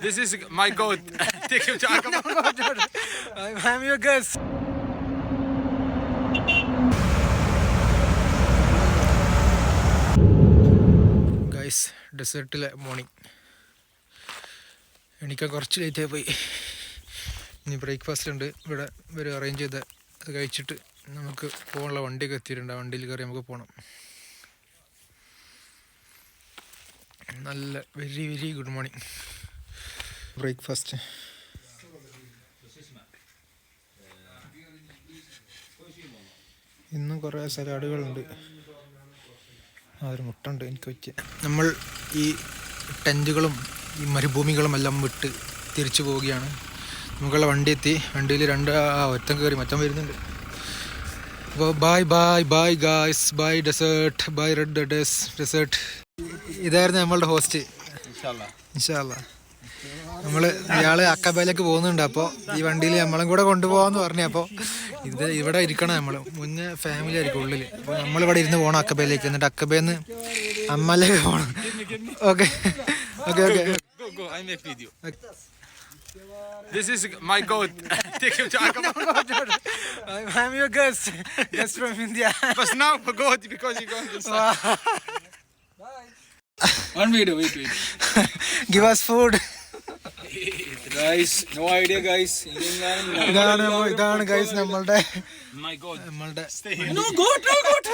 This is my goat. Take him to Aqaba. I'm your guest. Guys ഡെസേർട്ടിലെ morning എനിക്ക് കുറച്ച് ലേറ്റായി പോയി ഇനി ബ്രേക്ക്ഫാസ്റ്റ് ഉണ്ട് ഇവിടെ ഇവർ അറേഞ്ച് ചെയ്ത് അത് കഴിച്ചിട്ട് നമുക്ക് പോകാനുള്ള വണ്ടിയൊക്കെ എത്തിയിട്ടുണ്ട് ആ വണ്ടിയിൽ കയറി നമുക്ക് പോകണം നല്ല very very good morning breakfast ഇന്നും കുറേ സലാഡുകളുണ്ട്. ആ ഒരു മുട്ടുണ്ട് എനിക്ക് വെച്ച് നമ്മൾ ഈ ടെന്റുകളും ഈ മരുഭൂമികളും എല്ലാം വിട്ട് തിരിച്ചു പോവുകയാണ്. നമുക്കുള്ള വണ്ടി എത്തി വണ്ടിയിൽ രണ്ട് ഒറ്റം കയറി മറ്റം വരുന്നുണ്ട്. അപ്പോൾ bye bye bye guys bye desert bye red des desert ഇതായിരുന്നു നമ്മളുടെ ഹോസ്റ്റ് ഇൻഷാല്ല നമ്മൾ ഇയാൾ അക്കബയിലേക്ക് പോകുന്നുണ്ട് അപ്പോൾ ഈ വണ്ടിയിൽ നമ്മളും കൂടെ കൊണ്ടുപോകാന്ന് പറഞ്ഞു അപ്പോൾ ഇത് ഇവിടെ ഇരിക്കണം നമ്മൾ മുന്നേ ഫാമിലി ആയിരിക്കും ഉള്ളിൽ അപ്പോൾ നമ്മളിവിടെ ഇരുന്ന് പോകണം അക്കബയിലേക്ക് എന്നിട്ട് അക്കബയിൽ അമ്മലേക്ക് പോകണം okay okay okay. This is my goat. Take him to Aqaba. I'm your guest. Guest from India. But now for goat because you're going inside. One video, wait, wait. Give us food. Guys, no idea, guys. ഇതെന്താണ് ഇതാണ് ഇതാണ് guys നമ്മളുടെ My goat. നമ്മളുടെ Stay here. No goat, no goat.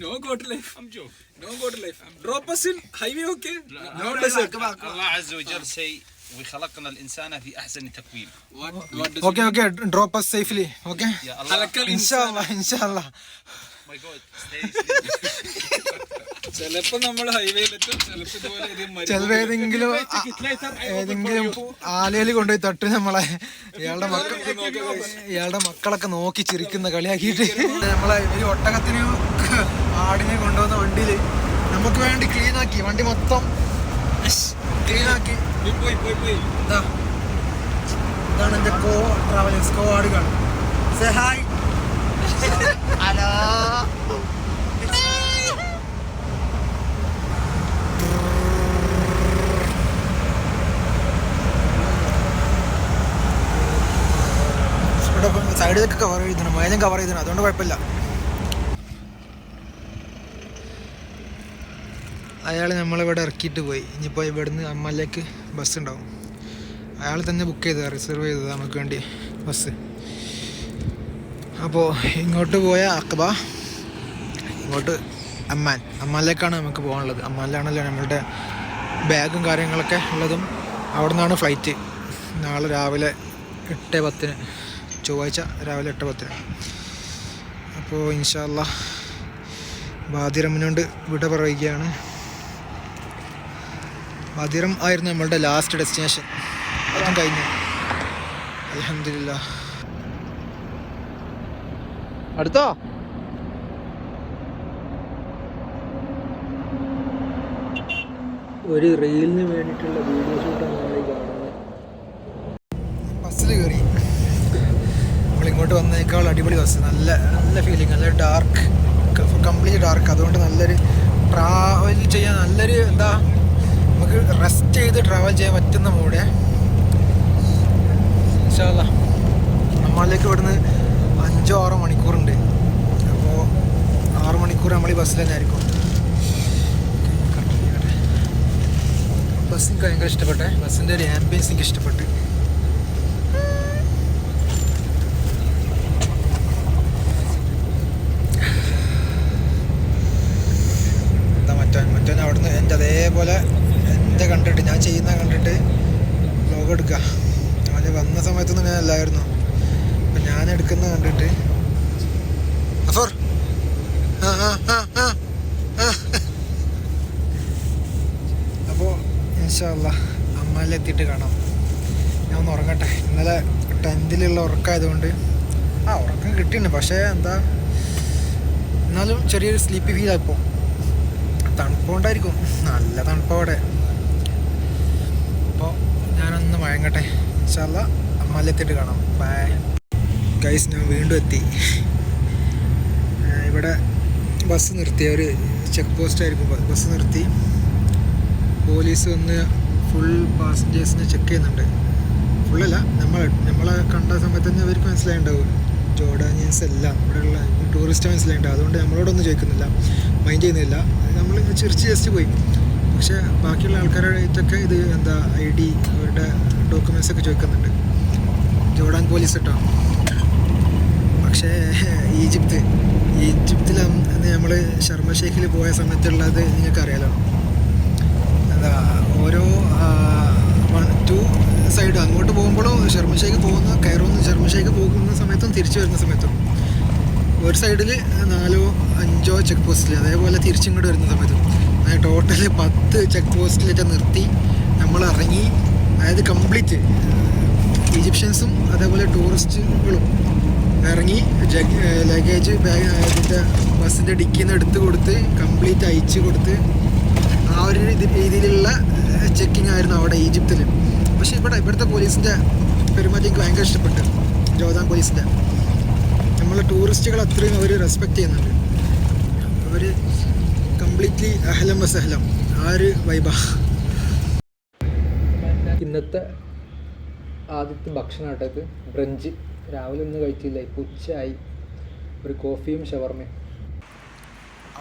no goat life. I'm joking. No goat life. Drop us in highway, okay? No لا، desert. الله عز وجل شيء وخلقنا الانسان في احسن تقويم What? What does okay okay drop us safely okay يا الله ഹലക്കൽ ഇൻഷാല്ല ഇൻഷാല്ല my goat stay sleep. ചിലപ്പോ നമ്മൾ ഹൈവേയിലെത്തും ഏതെങ്കിലും ഏതെങ്കിലും ആലയിൽ കൊണ്ടുപോയി തട്ട് നമ്മളെ ഇയാളുടെ മക്കൾ ഇയാളുടെ മക്കളൊക്കെ നോക്കി ചിരിക്കുന്ന കളിയാക്കിയിട്ട് നമ്മളെ ഒരു ഒട്ടകത്തിന് ആടിനെ കൊണ്ടുവന്ന വണ്ടിയിൽ നമുക്ക് വേണ്ടി ക്ലീൻ ആക്കി വണ്ടി മൊത്തം ക്ലീൻ ആക്കി. പോയി, പോയി പോയി പോയി. ഇതാ. ഇതാണ് എന്റെ കോ ട്രാവലേഴ്സ് കോ ആടുകൾ സെഹായ് ഹലോ ഇവിടെ സൈഡിലൊക്കെ കവർ ചെയ്തിട്ടുണ്ട് മേലും കവർ ചെയ്തിട്ടുണ്ട് അതുകൊണ്ട് കുഴപ്പമില്ല. അയാൾ നമ്മളിവിടെ ഇറക്കിയിട്ട് പോയി. ഇനിയിപ്പോൾ ഇവിടുന്ന് അമ്മയിലേക്ക് ബസ് ഉണ്ടാവും. അയാൾ തന്നെ ബുക്ക് ചെയ്തതാണ് റിസർവ് ചെയ്തത് നമുക്ക് വേണ്ടി ബസ് അപ്പോൾ ഇങ്ങോട്ട് പോയ അക്ബ ഇങ്ങോട്ട് അമ്മാൻ. അമ്മാനിലേക്കാണ് നമുക്ക് പോകാനുള്ളത്. അമ്മാനിലാണല്ലോ നമ്മളുടെ ബാഗും കാര്യങ്ങളൊക്കെ ഉള്ളതും. അവിടെ നിന്നാണ് ഫ്ലൈറ്റ് നാളെ രാവിലെ എട്ട് പത്തിന്. ചൊവ്വാഴ്ച രാവിലെ എട്ട് പത്തിന്. അപ്പോൾ ഇൻഷാല്ല ബാദിറമ്മിനോണ്ട് വിട പറയുകയാണ്. ബാദിറം ആയിരുന്നു നമ്മളുടെ ലാസ്റ്റ് ഡെസ്റ്റിനേഷൻ അതും കഴിഞ്ഞു. അലഹമില്ല അടുത്തോ? ഒരു റീലിന് വേണ്ടിയിട്ടുള്ള വീഡിയോ ഷൂട്ടാണ് നമ്മൾ ഈ കാണുന്നത്. ബസ്സിൽ കയറി ഇങ്ങോട്ട് വന്നേക്കാൾ അടിപൊളി ബസ് നല്ല നല്ല ഫീലിംഗ് നല്ല ഡാർക്ക് കംപ്ലീറ്റ് ഡാർക്ക് അതുകൊണ്ട് നല്ലൊരു ട്രാവൽ ചെയ്യാൻ നല്ലൊരു എന്താ നമുക്ക് റെസ്റ്റ് ചെയ്ത് ട്രാവൽ ചെയ്യാൻ പറ്റുന്ന മൂടെ നമ്മളിലേക്ക് ഇവിടുന്ന് അഞ്ചോ ആറോ മണിക്കൂറുണ്ട്. അപ്പോൾ ആറ് മണിക്കൂർ നമ്മൾ ഈ ബസ്സിൽ തന്നെ ആയിരിക്കും. ബസ് എനിക്ക് ഭയങ്കര ഇഷ്ടപ്പെട്ടെ. ബസ്സിന്റെ ഒരു ആംബിയൻസ് എനിക്ക് ഇഷ്ടപ്പെട്ടു എന്താ മറ്റോ മറ്റോ അവിടുന്ന് എന്റെ അതേപോലെ എന്റെ കണ്ടിട്ട് ഞാൻ ചെയ്യുന്ന കണ്ടിട്ട് വ്ലോഗ് എടുക്കുക അവന് വന്ന സമയത്തൊന്നും ഞാൻ അല്ലായിരുന്നു. അപ്പം ഞാൻ എടുക്കുന്ന കണ്ടിട്ട്. അഫോർ ആ ആ കാണാം. ഞാൻ ഒന്ന് ഉറങ്ങട്ടെ. ഇന്നലെ ടെൻത്തിലുള്ള ഉറക്കമായതുകൊണ്ട് ആ ഉറക്കം കിട്ടിയിട്ടുണ്ട്. പക്ഷേ എന്താ എന്നാലും ചെറിയൊരു സ്ലീപ്പി ഫീൽ ആയിപ്പോൾ തണുപ്പുണ്ടായിരിക്കും നല്ല തണുപ്പവിടെ. ഞാനൊന്ന് ചല അമ്മയിലെത്തിയിട്ട് കാണാം. ബൈ ഗൈസ് ഞാൻ വീണ്ടും എത്തി. ഇവിടെ ബസ് നിർത്തി. ഒരു ചെക്ക് പോസ്റ്റ് ആയിരിക്കും ബസ് നിർത്തി. പോലീസ് വന്ന് ഫുൾ പാസഞ്ചേഴ്സിനെ ചെക്ക് ചെയ്യുന്നുണ്ട്. ഫുള്ളല്ല നമ്മൾ നമ്മളെ കണ്ട സമയത്ത് തന്നെ അവർക്ക് മനസ്സിലായിണ്ടാവും. ജോർഡാനിയൻസ് എല്ലാം. ഇവിടെയുള്ള ടൂറിസ്റ്റ് മനസ്സിലായിട്ടുണ്ട് അതുകൊണ്ട് നമ്മളോടൊന്നും ചോദിക്കുന്നില്ല. മൈൻഡ് ചെയ്യുന്നില്ല. നമ്മൾ ചിരിച്ച് ജസ്റ്റ് പോയി. പക്ഷേ ബാക്കിയുള്ള ആൾക്കാരായിട്ടൊക്കെ ഇത് എന്താ ഐ ഡി അവരുടെ ഡോക്യുമെൻസ് ഒക്കെ ചോദിക്കുന്നുണ്ട്. ജോർഡാൻ പോലീസ് കേട്ടോ പക്ഷേ ഈജിപ്ത് ഈജിപ്തിൽ നമ്മൾ ഷേഖിൽ പോയ സമയത്തുള്ളത് നിങ്ങൾക്ക് അറിയാലോ എന്താ ഓരോ വൺ ടു സൈഡ് അങ്ങോട്ട് പോകുമ്പോഴും ഷർമ്മ പോകുന്ന കയറുന്ന ഷർമ്മ പോകുന്ന സമയത്തും തിരിച്ചു വരുന്ന സമയത്തും ഒരു സൈഡിൽ നാലോ അഞ്ചോ ചെക്ക് പോസ്റ്റിൽ അതേപോലെ തിരിച്ചിങ്ങോട്ട് വരുന്ന സമയത്തും. അതായത് ടോട്ടൽ പത്ത് ചെക്ക് പോസ്റ്റിലേറ്റ് നിർത്തി നമ്മൾ ഇറങ്ങി. അതായത് കംപ്ലീറ്റ് ഈജിപ്ഷ്യൻസും അതേപോലെ ടൂറിസ്റ്റുകളും ഇറങ്ങി. ലഗേജ് ബാഗ് ഇതിന്റെ ബസ്സിന്റെ ഡിക്കിൽ നിന്ന് എടുത്ത് കൊടുത്ത് കംപ്ലീറ്റ് അയച്ചു കൊടുത്ത്. ആ ഒരു രീതി രീതിയിലുള്ള ചെക്കിംഗ് ആയിരുന്നു അവിടെ ഈജിപ്തിൽ പക്ഷേ ഇവിടെ ഇവിടുത്തെ പോലീസിന്റെ പെരുമാറ്റം എനിക്ക് ഭയങ്കര ഇഷ്ടപ്പെട്ടു. ജോദാൻ പോലീസിന്റെ നമ്മളെ ടൂറിസ്റ്റുകൾ അത്രയും അവർ റെസ്പെക്റ്റ് ചെയ്യുന്നുണ്ട്. അവർ കംപ്ലീറ്റ്ലി അഹലം വസഹലം. ആ ഒരു വൈബ ഇന്നത്തെ ആദ്യത്തെ ഭക്ഷണം ബ്രഞ്ച് രാവിലെ ഒന്നും കഴിച്ചില്ല. ഇപ്പോൾ ഉച്ചയായി. ഒരു കോഫിയും ഷവർമയും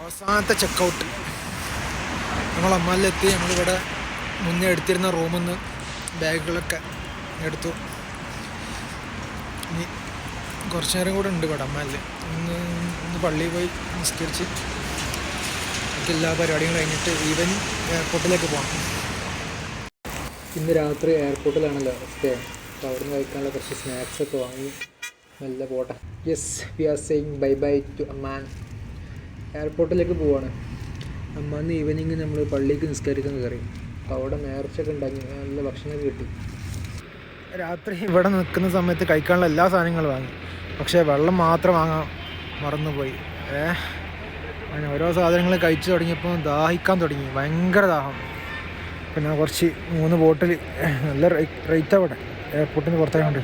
അവസാനത്തെ ചെക്കൗട്ട് നമ്മൾ അമ്മാലിലെത്തി. നമ്മളിവിടെ മുന്നേ എടുത്തിരുന്ന റൂമിൽ നിന്ന് ബാഗുകളൊക്കെ എടുത്തു. ഇനി കുറച്ച് നേരം കൂടെ ഉണ്ട് ഇവിടെ അമ്മാലിൽ ഇന്ന് ഇന്ന് പള്ളിയിൽ പോയി നിസ്കരിച്ച് എല്ലാ പരിപാടികളും കഴിഞ്ഞിട്ട് ഈവൻ എയർപോർട്ടിലേക്ക് പോകണം ഇന്ന് രാത്രി എയർപോർട്ടിലാണല്ലോ സ്റ്റേ അപ്പോൾ അവിടെ നിന്ന് കഴിക്കാനുള്ള കുറച്ച് സ്നാക്സ് ഒക്കെ വാങ്ങി നല്ല പോട്ടെ. Yes we are saying bye bye to Amman എയർപോർട്ടിലേക്ക് പോവാണ്. അമ്മാന്ന് ഈവനിങ് നമ്മൾ പള്ളിക്ക് നിസ്കരിക്കാൻ കയറി. അപ്പോൾ അവിടെ നേർച്ചയൊക്കെ ഉണ്ടാക്കി. നല്ല ഭക്ഷണമൊക്കെ കിട്ടി. രാത്രി ഇവിടെ നിൽക്കുന്ന സമയത്ത് കഴിക്കാനുള്ള എല്ലാ സാധനങ്ങളും വാങ്ങി. പക്ഷേ വെള്ളം മാത്രം വാങ്ങാൻ മറന്നുപോയി. ഏ? അങ്ങനെ ഓരോ സാധനങ്ങൾ കഴിച്ചു തുടങ്ങിയപ്പോൾ ദാഹിക്കാൻ തുടങ്ങി. ഭയങ്കര ദാഹം. പിന്നെ കുറച്ച് മൂന്ന് ബോട്ടിൽ നല്ല റേറ്റ് അവിടെ. എയർപോർട്ടിന് പുറത്തായതുകൊണ്ട്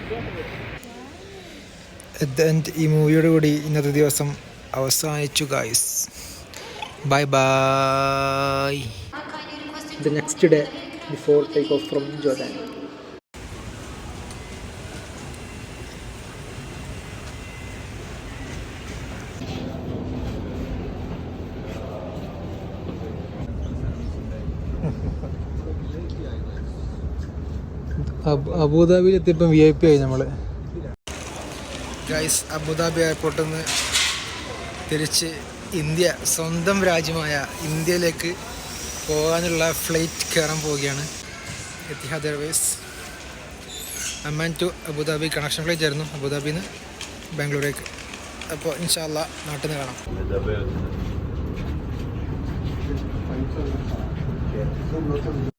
ഈ മൂവിയോട് കൂടി ഇന്നത്തെ ദിവസം അവസാനിച്ചു guys bye bye the next day before take off from Jordan അബുദാബിയിൽ എത്തിയപ്പം വി ഐ പി ആയി നമ്മൾ ഗൈസ് അബുദാബി എയർപോർട്ടിൽ നിന്ന് തിരിച്ച് ഇന്ത്യ സ്വന്തം രാജ്യമായ ഇന്ത്യയിലേക്ക് പോകാനുള്ള ഫ്ലൈറ്റ് കയറാൻ പോവുകയാണ് Etihad Airways Amman to Abu Dhabi connection flight ആയിരുന്നു അബുദാബിയിൽ നിന്ന് ബാംഗ്ലൂരേക്ക് അപ്പോൾ ഇൻഷാല്ല നാട്ടിൽ നിന്ന് കാണാം.